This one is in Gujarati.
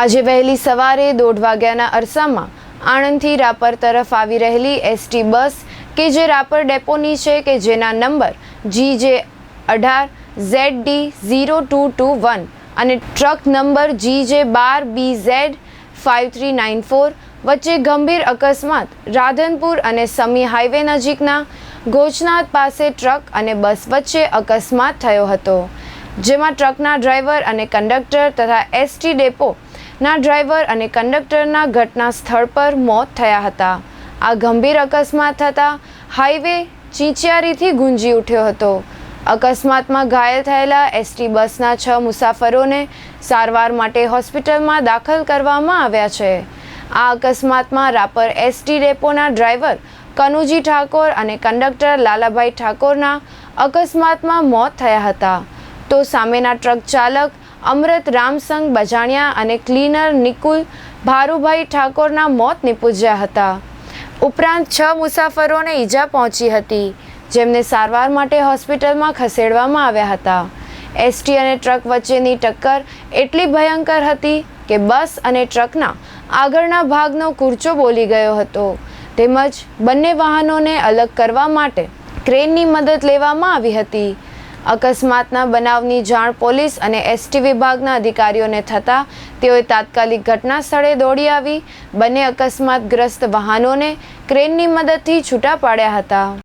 આજે વહેલી સવારે દોઢ વાગ્યાના અરસામાં આણંદથી રાપર તરફ આવી રહેલી એસટી બસ કે જે રાપર ડેપોની છે કે જેના નંબર જી જે અઢાર Z D zero two two one અને ટ્રક નંબર જી જે બાર B Z five three nine four વચ્ચે ગંભીર અકસ્માત રાધનપુર અને સમી હાઈવે નજીકના ગોચનાથ પાસે ટ્રક અને બસ વચ્ચે અકસ્માત થયો હતો, જેમાં ટ્રકના ડ્રાઈવર અને કંડક્ટર તથા એસટી ડેપોના ડ્રાઈવર અને કંડક્ટરના ઘટના સ્થળ પર મોત થયા હતા. આ ગંભીર અકસ્માત થતાં હાઈવે ચીંચિયારીથી ગુંજી ઉઠ્યો હતો. અકસ્માતમાં ઘાયલ થયેલા એસટી બસના છ મુસાફરોને સારવાર માટે હોસ્પિટલમાં દાખલ કરવામાં આવ્યા છે. આ અકસ્માતમાં રાપર એસટી ડેપોના ડ્રાઈવર કનુજી ઠાકોર અને કંડક્ટર લાલાભાઈ ઠાકોરના અકસ્માતમાં મોત થયા હતા. તો સામેના ટ્રક ચાલક અમૃત, રામસંગ, બજાણિયા અને ક્લીનર નિકુલ ભારુભાઈ ઠાકોરના મોત નિપજ્યા હતા. ઉપરાંત છ મુસાફરોને ઈજા પહોંચી હતી, જેમને સારવાર માટે હોસ્પિટલમાં ખસેડવામાં આવ્યા હતા. એસટી અને ટ્રક વચ્ચેની ટક્કર એટલી ભયંકર હતી કે બસ અને ટ્રકના આગળના ભાગનો કૂરચો બોલી ગયો હતો. તેમજ બંને વાહનોને અલગ કરવા માટે ક્રેનની મદદ લેવામાં આવી હતી. અકસ્માતના બનાવની જાણ પોલીસ અને એસટી વિભાગના અધિકારીઓને થતાં તેઓએ તાત્કાલિક ઘટના સ્થળે દોડી આવી. બંને અકસ્માતગ્રસ્ત વાહનોને ક્રેનની મદદથી છૂટા પાડ્યા હતા.